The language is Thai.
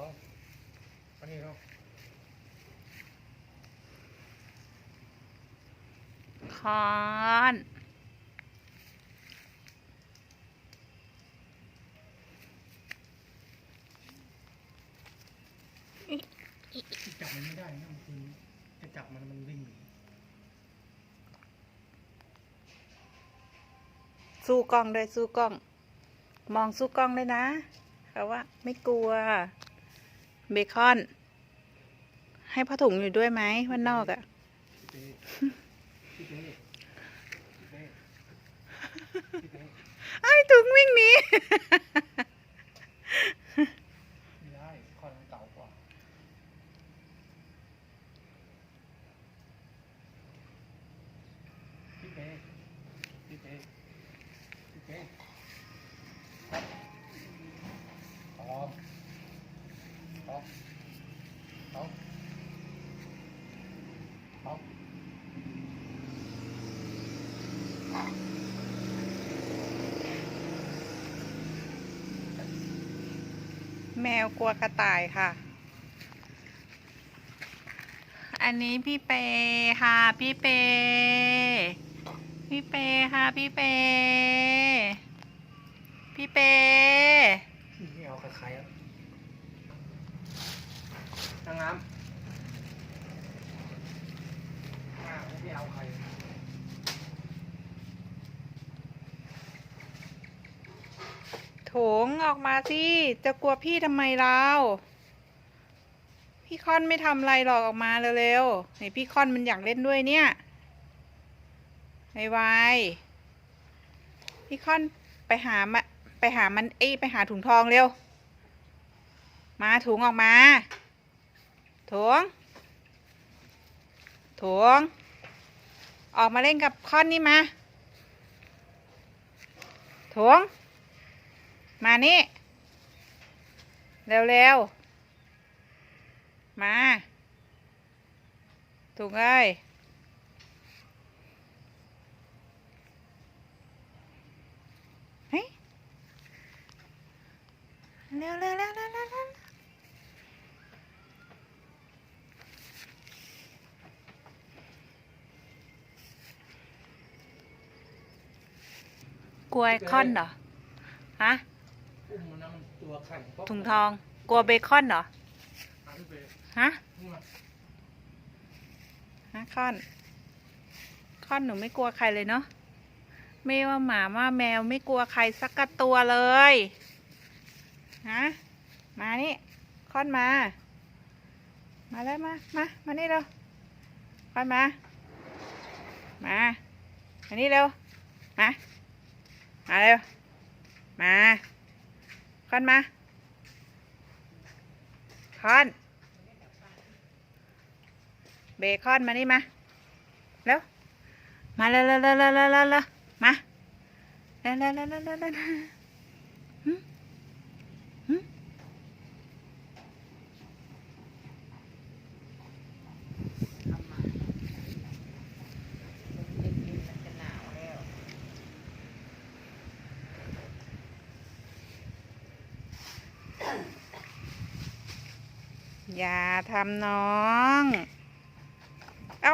องมานี่เนาะคอนจับมันไม่ได้นะมันคือจะจับมันมันวิ่งหนีสู้กล้องด้วยสู้กล้อง มองสู้กล้องเลยนะเขาว่าไม่กลัว เบคอน ให้ผ้าถุงอยู่ด้วยไหมวันนอกอะ่ะพี่เป้พี่เป้พี่เป้พี่เป้ไอ้ถุงวิ่งหนี ไม่ได้คอนมันเก่ากว่าพี่เป้พี่เป้พี่เป้ครับตอมตอม ตอมตอมแมวกลัวกระต่ายค่ะ อันนี้พี่เปค่ะ พี่เป พี่เปค่ะ พี่เป พี่เปไม่เอาใครๆแล้วนางงามอ่า ไม่เอาใครโถงออกมาสิ จะกลัวพี่ทำไมเราพี่ค่อนไม่ทำอะไรหรอกออกมาเร็วๆนี่พี่ค่อนมันอยากเล่นด้วยเนี่ยไวๆพี่ค่อนไปหามาไปหามันเอ้ไปหาถุงทองเร็ว มาถุงออกมาถุงถุง ออกมาเล่นกับค่อนนี่มาถุงมานี่ เร็วๆ มาถูกเลยเฮ้ยเร็วเร็วเร็วเร็วเร็วเร็ว กลัวไอ้คอนเหรอฮะอุ้มมันนะมันตัวแข็งป๊อกถุงทอง กลัวเบคอนเหรออะพี่เป้ฮะอุ้มมาฮะคอนคอนหนูไม่กลัวใครเลยเนาะไม่ว่าหมาว่าแมวไม่กลัวใครสักกระตัวเลยฮะมานี่คอนมา มาแล้วมามามานี่เร็วคอนมา มามานี่เร็วมา มาเร็ว มาคอนมาคอน เบคอนมานี่มา เร็ว มาเร็วเร็วเร็วเร็วเร็วมา เร็วเร็วเร็วเร็ว อย่าทำน้อง เอา